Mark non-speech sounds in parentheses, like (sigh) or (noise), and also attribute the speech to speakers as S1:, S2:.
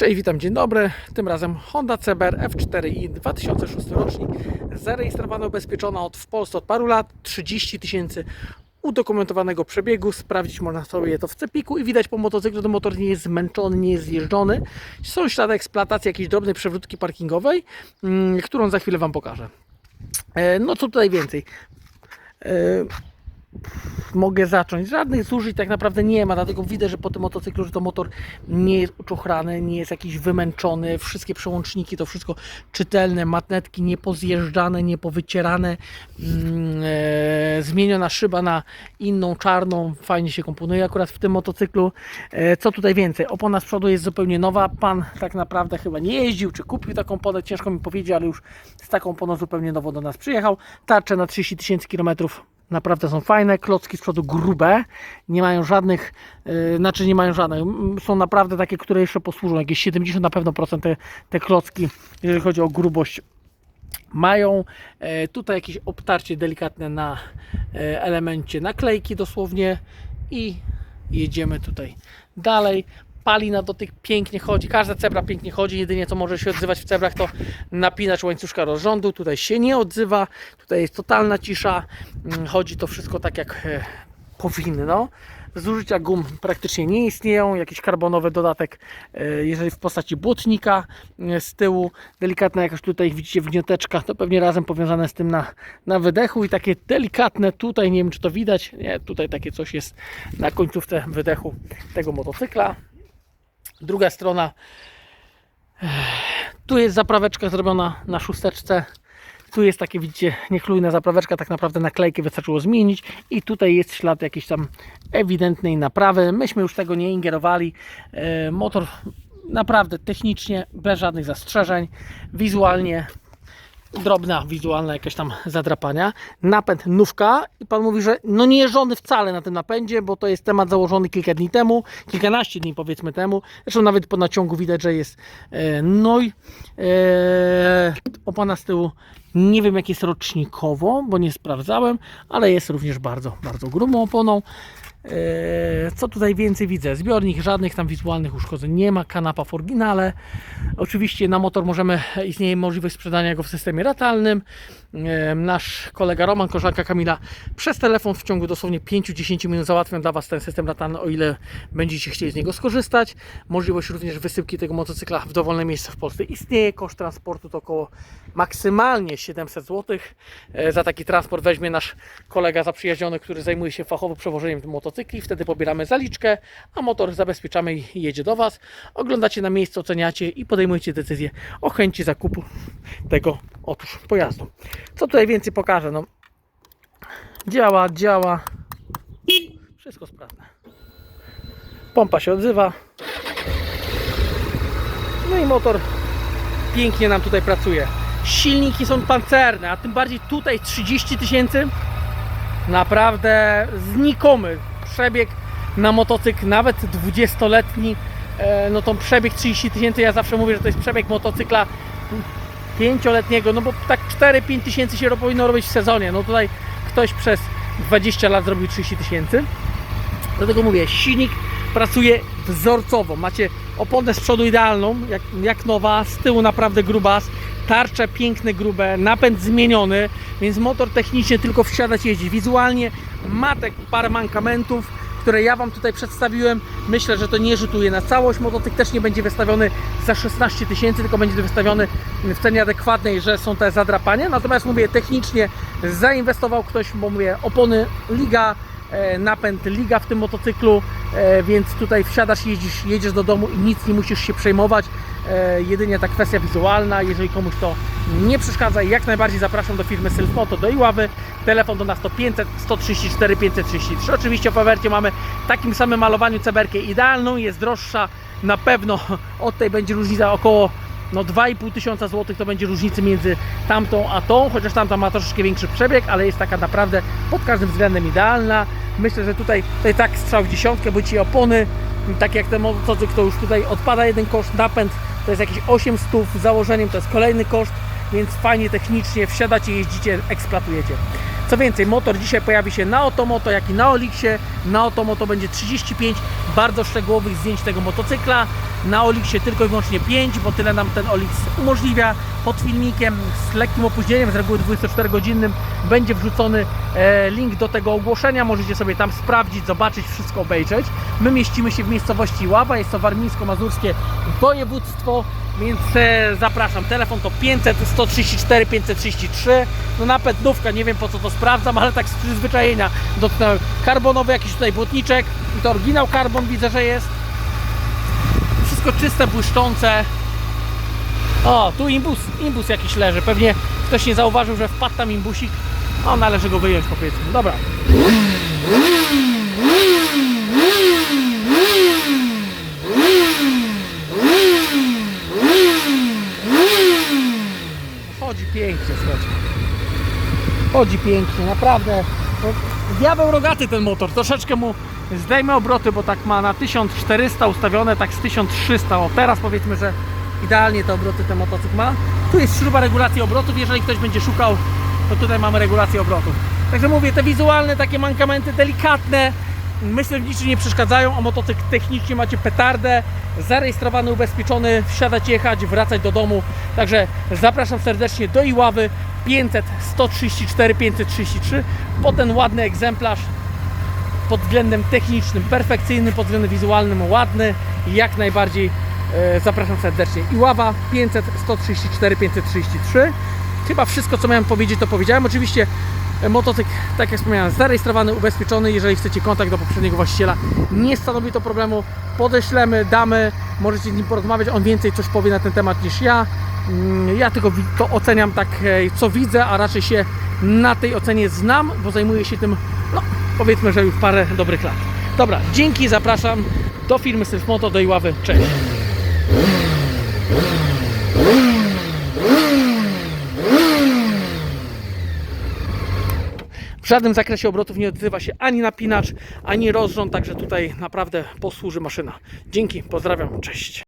S1: Cześć, witam, dzień dobry. Tym razem Honda CBR F4i 2006 rocznik. Zarejestrowana, ubezpieczona od, w Polsce od paru lat, 30 tysięcy udokumentowanego przebiegu. Sprawdzić można sobie to w cepiku i widać po motocyklu, że motor nie jest zmęczony, nie jest zjeżdżony. Są ślady eksploatacji jakiejś drobnej przewrótki parkingowej, mm, którą za chwilę Wam pokażę. E, No co tutaj więcej? Mogę zacząć. Żadnych zużyć tak naprawdę nie ma, dlatego widać, że po tym motocyklu, że to motor nie jest uczochrany, nie jest jakiś wymęczony, wszystkie przełączniki to wszystko czytelne, matnetki niepozjeżdżane, niepowycierane, mm, e, zmieniona szyba na inną czarną, fajnie się komponuje akurat w tym motocyklu. E, co tutaj więcej? Opona z przodu jest zupełnie nowa, pan tak naprawdę chyba nie jeździł, czy kupił taką oponę, ciężko mi powiedzieć, ale już z taką oponą zupełnie nowo do nas przyjechał. Tarcze na 30 tysięcy kilometrów Naprawdę są fajne, klocki z przodu grube, nie mają żadnych, yy, znaczy nie mają żadnych, są naprawdę takie, które jeszcze posłużą, jakieś 70 na pewno procent te, te klocki, jeżeli chodzi o grubość mają. E, tutaj jakieś obtarcie delikatne na e, elemencie naklejki dosłownie i jedziemy tutaj dalej. Pali na dotyk pięknie chodzi, każda cebra pięknie chodzi, jedynie co może się odzywać w cebrach to napinacz łańcuszka rozrządu, tutaj się nie odzywa, tutaj jest totalna cisza, Mm, chodzi to wszystko tak jak e, powinno. Zużycia gum praktycznie nie istnieją. Jakiś karbonowy dodatek, e, jeżeli w postaci błotnika e, z tyłu, delikatna jakaś tutaj widzicie wgnioteczka, to pewnie razem powiązane z tym na, na wydechu i takie delikatne tutaj, nie wiem czy to widać, nie, tutaj takie coś jest na końcówce wydechu tego motocykla. Druga strona, tu jest zapraweczka zrobiona na szósteczce. Tu jest takie, widzicie, niechlujna zapraweczka, tak naprawdę naklejkę wystarczyło zmienić i tutaj jest ślad jakiejś tam ewidentnej naprawy. Myśmy już tego nie ingerowali. E, Motor naprawdę technicznie, bez żadnych zastrzeżeń, wizualnie drobna wizualna jakaś tam zadrapania. Napęd nówka i pan mówi, że no nie jeżdżony wcale na tym napędzie, bo to jest temat założony kilka dni temu, kilkanaście dni powiedzmy temu. Zresztą nawet po naciągu widać, że jest e, noj. E, opona z tyłu nie wiem jak jest rocznikowo, bo nie sprawdzałem, ale jest również bardzo, bardzo grubą oponą. Eee, Co tutaj więcej widzę? Zbiornik, żadnych tam wizualnych uszkodzeń nie ma, kanapa w oryginale. Oczywiście na motor możemy, istnieje możliwość sprzedania go w systemie ratalnym. Eee, Nasz kolega Roman, koleżanka Kamila przez telefon w ciągu dosłownie 5-10 minut załatwią dla Was ten system ratalny, o ile będziecie chcieli z niego skorzystać. Możliwość również wysyłki tego motocykla w dowolne miejsce w Polsce istnieje. Koszt transportu to około maksymalnie 700 zł. E, Za taki transport weźmie nasz kolega zaprzyjaźniony, który zajmuje się fachowo przewożeniem motocykli. Wtedy pobieramy zaliczkę, a motor zabezpieczamy i jedzie do Was. Oglądacie na miejscu, oceniacie i podejmujecie decyzję o chęci zakupu tego otóż pojazdu. Co tutaj więcej pokażę? No, działa, działa. Wszystko sprawne. Pompa się odzywa. No i motor pięknie nam tutaj pracuje. Silniki są pancerne, a tym bardziej tutaj 30 tysięcy. Naprawdę znikomy przebieg na motocykl, nawet 20-letni. e, No to przebieg 30 tysięcy, ja zawsze mówię, że to jest przebieg motocykla pięcioletniego, no bo tak 4-5 tysięcy się powinno robić w sezonie. No tutaj ktoś przez 20 lat zrobił 30 tysięcy. Dlatego mówię, silnik pracuje wzorcowo. Macie oponę z przodu idealną, jak, jak nowa, z tyłu naprawdę grubas, tarcze piękne, grube, napęd zmieniony, więc motor technicznie tylko wsiadać jeździ. Wizualnie ma te parę mankamentów, które ja Wam tutaj przedstawiłem. Myślę, że to nie rzutuje na całość. Motocykl też nie będzie wystawiony za 16 tysięcy, tylko będzie wystawiony w cenie adekwatnej, że są te zadrapania. Natomiast mówię, technicznie zainwestował ktoś, bo mówię, opony Liga, e, napęd Liga w tym motocyklu, więc tutaj wsiadasz, jedziesz, jedziesz do domu i nic nie musisz się przejmować. E, Jedynie ta kwestia wizualna, jeżeli komuś to nie przeszkadza, jak najbardziej zapraszam do firmy Sylfmoto do Iławy. Telefon do nas to 500 134 533. Oczywiście w ofercie mamy takim samym malowaniu ceberkę idealną, jest droższa na pewno, (laughs) od tej będzie różnica około no 2,5 tysiąca złotych to będzie różnicy między tamtą a tą, chociaż tamta ma troszeczkę większy przebieg, ale jest taka naprawdę pod każdym względem idealna. Myślę, że tutaj, tutaj tak strzał w dziesiątkę, bo ci opony, tak jak ten motocykl, to już tutaj odpada jeden koszt, napęd to jest jakieś 800 z założeniem, to jest kolejny koszt, więc fajnie technicznie wsiadacie, jeździcie, eksploatujecie. Co więcej, motor dzisiaj pojawi się na Otomoto, jak i na Olixie. Na Otomoto będzie 35 bardzo szczegółowych zdjęć tego motocykla. Na Olixie tylko i wyłącznie 5, bo tyle nam ten Olix umożliwia. Pod filmikiem z lekkim opóźnieniem, z reguły 24-godzinnym, będzie wrzucony e, link do tego ogłoszenia. Możecie sobie tam sprawdzić, zobaczyć, wszystko obejrzeć. My mieścimy się w miejscowości Łaba, jest to warmińsko-mazurskie województwo, więc e, zapraszam. Telefon to 500 134 533. No napęd nówka, nie wiem po co to sprawdzam, ale tak z przyzwyczajenia dotknąłem. Karbonowy jakiś tutaj błotniczek. I to oryginał karbon widzę, że jest. Wszystko czyste, błyszczące. O, tu imbus, imbus jakiś leży. Pewnie ktoś nie zauważył, że wpadł tam imbusik. O, należy go wyjąć powiedzmy. Dobra. Chodzi pięknie, słuchajcie. Chodzi pięknie, naprawdę. Diabeł rogaty ten motor, troszeczkę mu zdejmę obroty, bo tak ma na 1400 ustawione, tak z 1300. O teraz powiedzmy, że idealnie te obroty ten motocykl ma. Tu jest śruba regulacji obrotów, jeżeli ktoś będzie szukał, to tutaj mamy regulację obrotów. Także mówię, te wizualne takie mankamenty delikatne, myślę, że niczym nie przeszkadzają, a motocykl technicznie macie petardę, zarejestrowany, ubezpieczony, wsiadać, jechać, wracać do domu. Także zapraszam serdecznie do Iławy 500 134 533 po ten ładny egzemplarz pod względem technicznym, perfekcyjny, pod względem wizualnym, ładny jak najbardziej e, zapraszam serdecznie. Iława 500 134 533 Chyba wszystko co miałem powiedzieć to powiedziałem. Oczywiście e, motocykl, tak jak wspomniałem, zarejestrowany, ubezpieczony. Jeżeli chcecie kontakt do poprzedniego właściciela, nie stanowi to problemu. Podeślemy, damy, możecie z nim porozmawiać. On więcej coś powie na ten temat niż ja. Mm, Ja tylko to oceniam tak, e, co widzę, a raczej się na tej ocenie znam, bo zajmuję się tym, no powiedzmy, że już parę dobrych lat. Dobra, dzięki, zapraszam do firmy Sylfmoto, do Iławy. Cześć. Żadnym zakresie obrotów nie odzywa się ani napinacz, ani rozrząd, także tutaj naprawdę posłuży maszyna. Dzięki, pozdrawiam, cześć.